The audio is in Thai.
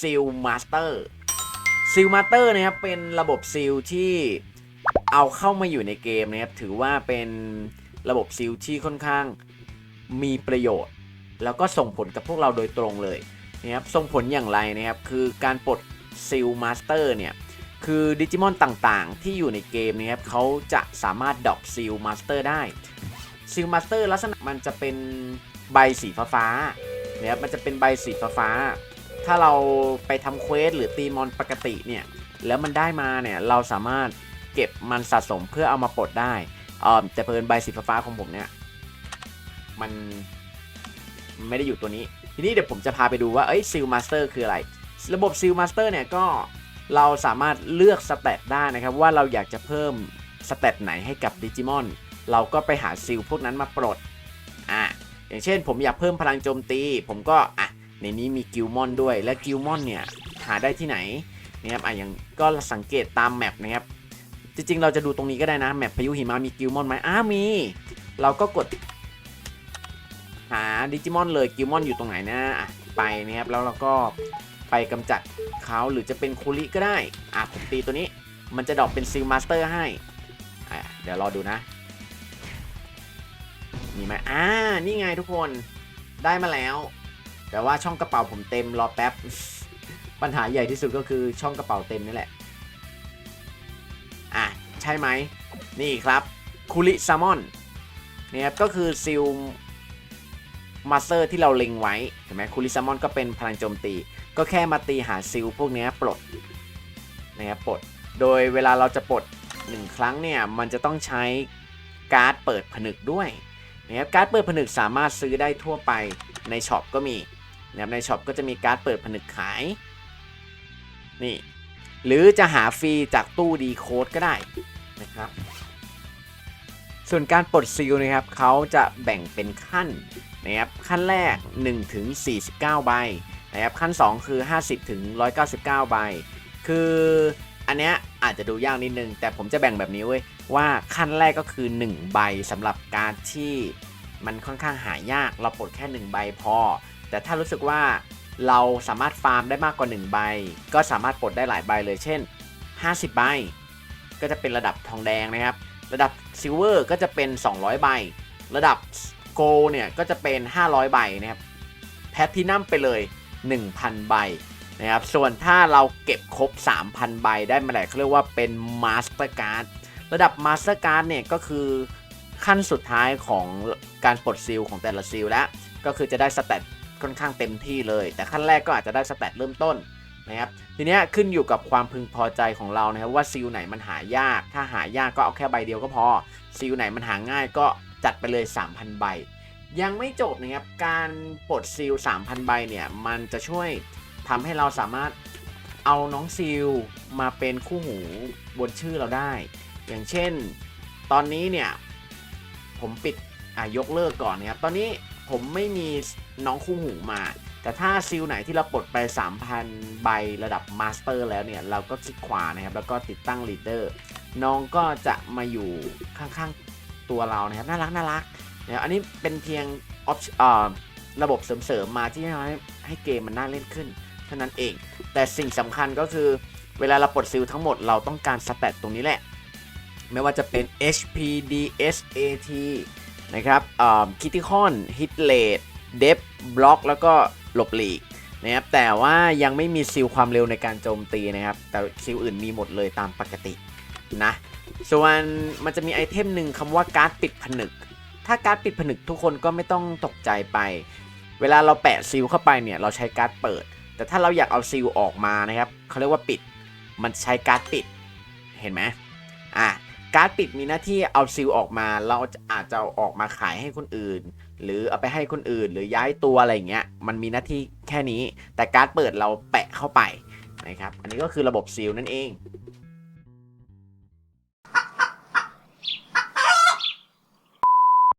ซิลมาสเตอร์ซิลมาสเตอร์นะครับเป็นระบบซิลที่เอาเข้ามาอยู่ในเกมนะครับถือว่าเป็นระบบซิลที่ค่อนข้างมีประโยชน์ แล้วก็ส่งผลกับพวกเราโดยตรงเลยนะครับส่งผลอย่างไรนะครับคือการปลดซิลมาสเตอร์เนี่ยคือดิจิมอนต่างๆ ที่อยู่ในเกมนะครับเขาจะสามารถดรอปซิลมาสเตอร์ได้ซิลมาสเตอร์ลักษณะมันจะเป็นใบสีฟ้าๆนะครับมันจะเป็นใบสีฟ้าๆ ถ้าเราไปทำเควสหรือตีมอนปกติเนี่ย แล้วมันได้มาเนี่ย เราสามารถเก็บมันสะสมเพื่อเอามาปลดได้เออแต่เพลินใบสีฟ้าของผมเนี่ย มันไม่ได้อยู่ตัวนี้ ทีนี้เดี๋ยวผมจะพาไปดูว่าเอ้ยซิลมาสเตอร์คืออะไร ระบบซิลมาสเตอร์เนี่ยก็เราสามารถเลือกสเตตได้นะครับ ว่าเราอยากจะเพิ่มสเตตไหนให้กับดิจิมอนเราก็ไปหาซิลพวกนั้นมาปลดอะอย่างเช่น ผมอยากเพิ่มพลังโจมตี ผมก็อะ ในนี้มีกิลมอนด้วยและกิลมอนเนี่ยหาได้ที่ไหนนะครับอะอย่างก็สังเกตตามแมปนะครับจริงๆ เราจะดูตรงนี้ก็ได้นะแมปพายุหิมะมีกิลมอนไหมอ้ามี เราก็กดหาดิจิมอนเลยกิลมอนอยู่ตรงไหนนะอะไปนะครับแล้วเราก็ไปกำจัดเขาหรือจะเป็นคูริก็ได้อะผมตีตัวนี้มันจะดอปเป็นซิลมาสเตอร์ให้อะเดี๋ยวรอดูนะมีไหมอ่านี่ไงทุกคนได้มาแล้ว แต่ว่าช่องกระเป๋าผมเต็มรอแป๊บ ปัญหาใหญ่ที่สุดก็คือช่องกระเป๋าเต็มนี่แหละ อะ ใช่ไหม นี่ครับคูริซามอนนี่ครับก็คือซิลมาสเตอร์ที่เราเล็งไว้เห็นไหมคูลิซามอนก็เป็นพลังโจมตี ก็แค่มาตีหาซิลพวกนี้ปลดนะครับปลด โดยเวลาเราจะปลด 1 ครั้งเนี่ย มันจะต้องใช้การ์ดเปิดผนึกด้วย นะครับการ์ดเปิดผนึกสามารถซื้อได้ทั่วไปในช็อปก็มีนะครับในช็อปก็จะมีการ์ดเปิดผนึกขายนี่หรือจะหาฟรีจากตู้ดีโคดก็ได้นะครับ ส่วนการปลดซีลนะครับเขาจะแบ่งเป็นขั้นนะครับขั้นแรก 1 ถึง 49 ใบนะครับขั้น 2 คือ 50 ถึง 199 ใบ คือ อันเนี้ยอาจจะดูยากนิดนึง แต่ผมจะแบ่งแบบนี้เว้ยว่าขั้นแรกก็คือ 1 ใบสำหรับการที่มันค่อนข้างหายาก เราปลดแค่ 1 ใบพอ แต่ถ้ารู้สึกว่าเราสามารถฟาร์มได้มากกว่า 1 ใบ ก็สามารถปลดได้หลายใบเลยเช่น 50 ใบ ก็จะเป็นระดับทองแดงนะครับ ระดับซิลเวอร์ก็จะเป็น 200 ใบ ระดับโกลเนี่ยก็จะเป็น 500 ใบนะครับแพทตินัมไปเลย 1,000 ใบ นะครับ ส่วนถ้าเราเก็บครบ 3,000 ใบได้เมื่อไหร่เขาเรียกว่าเป็นมาสเตอร์การ์ดระดับมาสเตอร์การ์ดเนี่ยก็คือขั้นสุดท้ายของการปลดซิลของแต่ละซิลแล้วก็คือจะได้สเตตค่อนข้างเต็มที่เลย แต่ขั้นแรกก็อาจจะได้สเตตเริ่มต้นนะครับทีนี้ขึ้นอยู่กับความพึงพอใจของเรานะครับว่าซิลไหนมันหายาก ถ้าหายากก็เอาแค่ใบเดียวก็พอซิลไหนมันหาง่ายก็จัดไปเลย 3,000 ใบ ยังไม่จบนะครับการปลดซิล3,000 ใบเนี่ยมันจะช่วย ทำให้เราสามารถเอาน้องซิลมาเป็นคู่หูบนชื่อเราได้ อย่างเช่น ตอนนี้เนี่ย ผมปิดอะยกเลิกก่อนนะครับ ตอนนี้ผมไม่มีน้องคู่หูมา แต่ถ้าซิลไหนที่เราปลดไป 3,000 ใบระดับมาสเตอร์แล้วเนี่ย เราก็คลิกขวานะครับ แล้วก็ติดตั้งลีดเดอร์น้องก็จะมาอยู่ข้างๆตัวเรานะครับ น่ารักน่ารักนะอันนี้เป็นเพียงออปเอ่อระบบเสริมๆมาที่ทำให้ให้เกมมันน่าเล่นขึ้น เท่านั้นเอง แต่สิ่งสำคัญก็คือเวลาเราปลดซิลทั้งหมดเราต้องการสเตตตรงนี้แหละ ไม่ว่าจะเป็น HP DSAT นะครับคิติคอนฮิตเลดเดฟบล็อกแล้วก็หลบหลีกนะครับแต่ว่ายังไม่มีซิลความเร็วในการโจมตีนะครับ แต่ซิลอื่นมีหมดเลยตามปกตินะส่วนมันจะมีไอเทมหนึ่งคำว่าการ์ดปิดผนึก ถ้าการ์ดปิดผนึกทุกคนก็ไม่ต้องตกใจไป เวลาเราแปะซิลเข้าไปเนี่ย เราใช้การ์ดเปิด แต่ถ้าเราอยากเอาซีลออกมานะครับเขาเรียกว่าปิด มันใช้การ์ดปิด เห็นไหมอะการ์ดปิดมีหน้าที่เอาซีลออกมา เราอาจจะออกมาขายให้คนอื่น หรือเอาไปให้คนอื่น หรือย้ายตัวอะไรเงี้ย มันมีหน้าที่แค่นี้ แต่การ์ดเปิดเราแปะเข้าไปนะครับ อันนี้ก็คือระบบซีลนั่นเอง